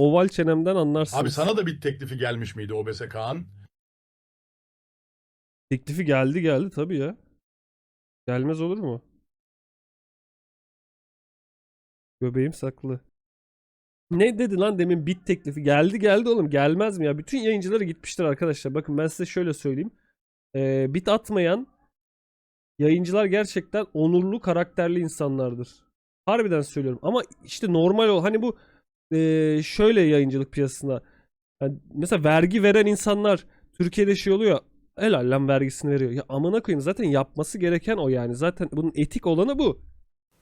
oval çenemden anlarsınız. Abi sana da bir teklifi gelmiş miydi OBS Kaan? Teklifi geldi geldi tabii ya. Gelmez olur mu? Göbeğim saklı. Ne dedi lan demin bit teklifi? Geldi geldi oğlum. Gelmez mi ya? Bütün yayıncıları gitmiştir arkadaşlar. Bakın ben size şöyle söyleyeyim. Ee, bit atmayan yayıncılar gerçekten onurlu, karakterli insanlardır. Harbiden söylüyorum. Ama işte normal o. Hani bu ee, şöyle yayıncılık piyasasında. Yani mesela vergi veren insanlar Türkiye'de şey oluyor. Helal lan vergisini veriyor. Ya amına koyayım zaten yapması gereken o yani. Zaten bunun etik olanı bu.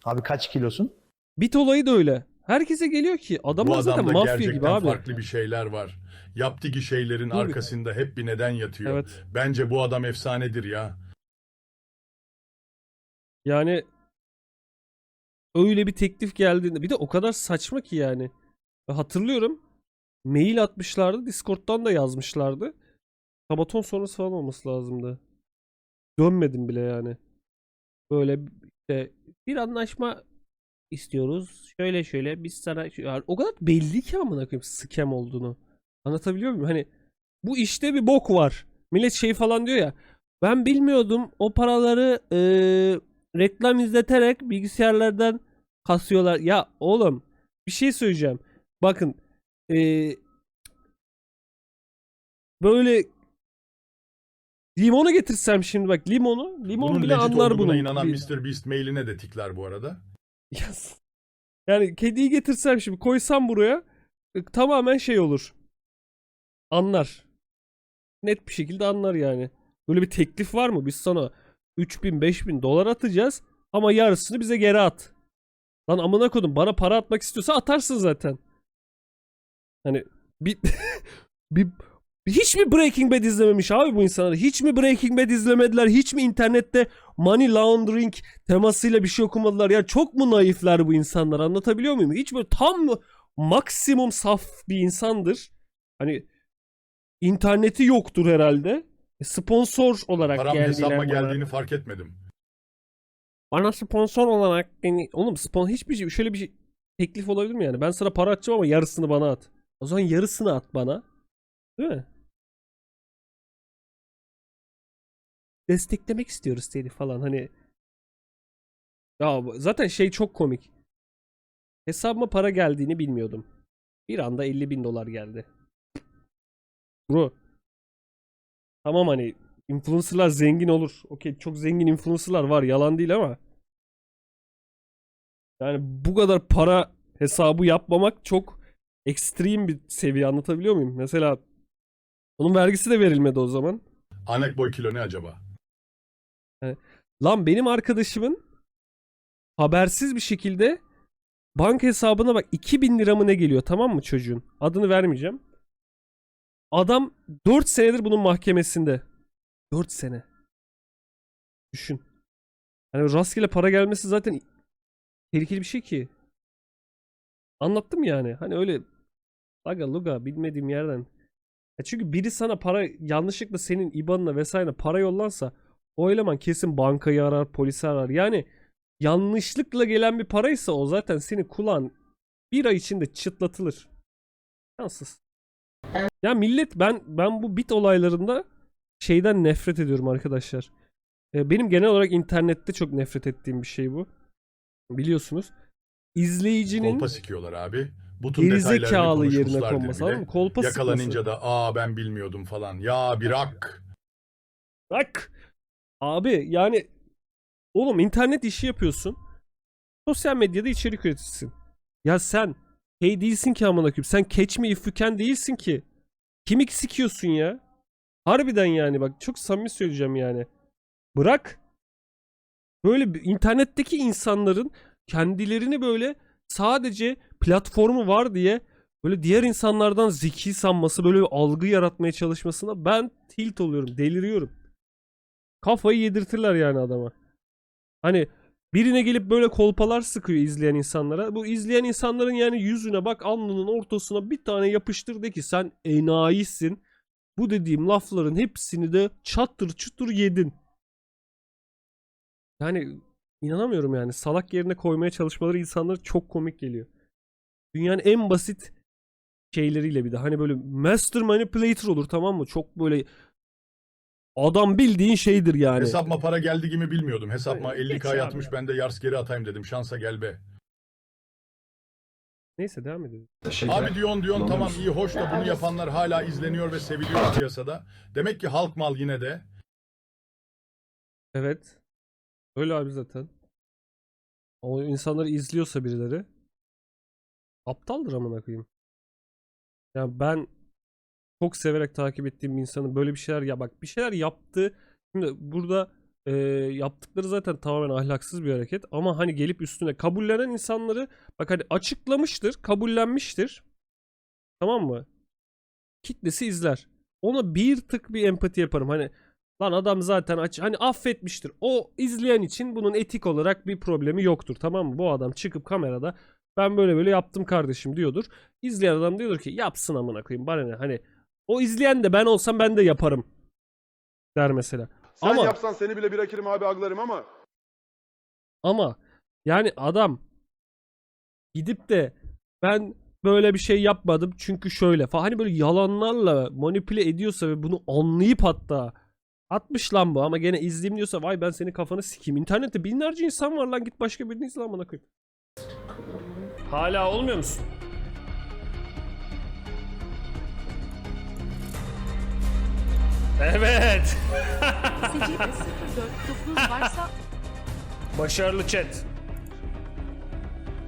Abi kaç kilosun? Bit olayı da öyle. Herkese geliyor ki Bu adamlar zaten adamda mafya gerçekten gibi abi. farklı bir şeyler var. Yaptığı şeylerin Tabii. arkasında hep bir neden yatıyor. Evet. Bence bu adam efsanedir ya. Yani öyle bir teklif geldiğinde bir de o kadar saçma ki yani. Ben Hatırlıyorum. Mail atmışlardı. Discord'dan da yazmışlardı. Sabaton sonrası falan olması lazımdı. Dönmedim bile yani. Böyle işte bir anlaşma istiyoruz. Şöyle şöyle biz sana Yani o kadar belli ki amına koyayım scam olduğunu. Anlatabiliyor muyum? Hani bu işte bir bok var. Millet şey falan diyor ya. Ben bilmiyordum o paraları eee, reklam izleterek bilgisayarlardan kasıyorlar. Ya oğlum bir şey söyleyeceğim. Bakın eee, böyle limonu getirsem şimdi bak limonu limon Bunun bile anlar bunu. inanan Bir- Mr. Beast mailine de tikler bu arada. Yaz. Yani kediyi getirsem şimdi koysam buraya tamamen şey olur. Anlar. Net bir şekilde anlar yani. Böyle bir teklif var mı? Biz sana 3000 5000 dolar atacağız ama yarısını bize geri at. Lan amına kodum bana para atmak istiyorsa atarsın zaten. Hani bir, bir hiç mi Breaking Bad izlememiş abi bu insanlar? Hiç mi Breaking Bad izlemediler? Hiç mi internette money laundering temasıyla bir şey okumadılar? Ya çok mu naifler bu insanlar? Anlatabiliyor muyum? Hiç böyle tam maksimum saf bir insandır. Hani interneti yoktur herhalde. E, Sponsor olarak Param geldiler hesabıma geldiğini fark etmedim. Bana sponsor olarak yani oğlum spon hiçbir şey şöyle bir şey teklif olabilir mi yani? Ben sana para atacağım ama yarısını bana at. O zaman yarısını at bana. Değil mi? Desteklemek istiyoruz seni falan hani. Ya zaten şey çok komik. Hesabıma para geldiğini bilmiyordum. Bir anda 50 bin dolar geldi. Bro. Tamam hani influencerlar zengin olur. Okey çok zengin influencerlar var yalan değil ama. Yani bu kadar para hesabı yapmamak çok ekstrem bir seviye anlatabiliyor muyum? Mesela onun vergisi de verilmedi o zaman. Anek boy kilo ne acaba? Lan benim arkadaşımın habersiz bir şekilde banka hesabına bak 2000 lira mı ne geliyor tamam mı çocuğun? Adını vermeyeceğim. Adam 4 senedir bunun mahkemesinde. 4 sene. Düşün. Hani rastgele para gelmesi zaten tehlikeli bir şey ki. Anlattım yani. Hani öyle aga luga bilmediğim yerden. Ya çünkü biri sana para yanlışlıkla senin IBAN'ına vesaire para yollansa o eleman kesin bankayı arar, polisi arar. Yani yanlışlıkla gelen bir paraysa o zaten seni kulağın bir ay içinde çıtlatılır. Şanssız. Ya millet ben ben bu bit olaylarında şeyden nefret ediyorum arkadaşlar. Ee, Benim genel olarak internette çok nefret ettiğim bir şey bu. Biliyorsunuz. İzleyicinin Kolpa sikiyorlar abi. Bütün gerizekalı detaylarını yerine konması. bile. Kolpa. Yakalanınca da aa ben bilmiyordum falan. Ya bir ak. Bak. Abi yani oğlum internet işi yapıyorsun. Sosyal medyada içerik üreticisin. Ya sen hey değilsin ki amına koyayım. Sen catch me if you can değilsin ki. Kimi sikiyorsun ya? Harbiden yani bak çok samimi söyleyeceğim yani. Bırak. Böyle internetteki insanların kendilerini böyle sadece platformu var diye böyle diğer insanlardan zeki sanması, böyle bir algı yaratmaya çalışmasına ben tilt oluyorum, deliriyorum. Kafayı yedirtirler yani adama. Hani birine gelip böyle kolpalar sıkıyor izleyen insanlara. Bu izleyen insanların yani yüzüne bak alnının ortasına bir tane yapıştır de ki sen enayisin. Bu dediğim lafların hepsini de çattır çutur yedin. Yani inanamıyorum yani salak yerine koymaya çalışmaları insanlara çok komik geliyor. Dünyanın en basit şeyleriyle bir de hani böyle master manipulator olur tamam mı? Çok böyle adam bildiğin şeydir yani. Hesapma para geldi gibi bilmiyordum. Hesapma Geç 50k abi yatmış ya. ben de yars geri atayım dedim. Şansa gel be. Neyse devam edelim. Abi diyorsun diyorsun tamam iyi hoş da bunu yapanlar hala izleniyor ve seviliyor piyasada. Demek ki halk mal yine de. Evet. Öyle abi zaten. O insanları izliyorsa birileri aptaldır amına koyayım. Ya ben çok severek takip ettiğim bir insanın böyle bir şeyler ya bak bir şeyler yaptı. Şimdi burada e, yaptıkları zaten tamamen ahlaksız bir hareket ama hani gelip üstüne kabullenen insanları bak hani açıklamıştır, kabullenmiştir. Tamam mı? Kitlesi izler. Ona bir tık bir empati yaparım. Hani Lan adam zaten aç hani affetmiştir. O izleyen için bunun etik olarak bir problemi yoktur. Tamam mı? Bu adam çıkıp kamerada ben böyle böyle yaptım kardeşim diyordur. İzleyen adam diyordur ki yapsın amına koyayım bana ne. Hani o izleyen de ben olsam ben de yaparım der mesela. Sen Ama- yapsan seni bile bir akirim abi aglarım ama Ama yani adam gidip de ben böyle bir şey yapmadım çünkü şöyle falan hani böyle yalanlarla manipüle ediyorsa ve bunu anlayıp hatta atmış lan bu ama gene izleyeyim diyorsa vay ben senin kafanı sikeyim. İnternette binlerce insan var lan git başka birini izle amına koyayım. Hala olmuyor musun? Evet. Secde 049 varsa Başarılı chat.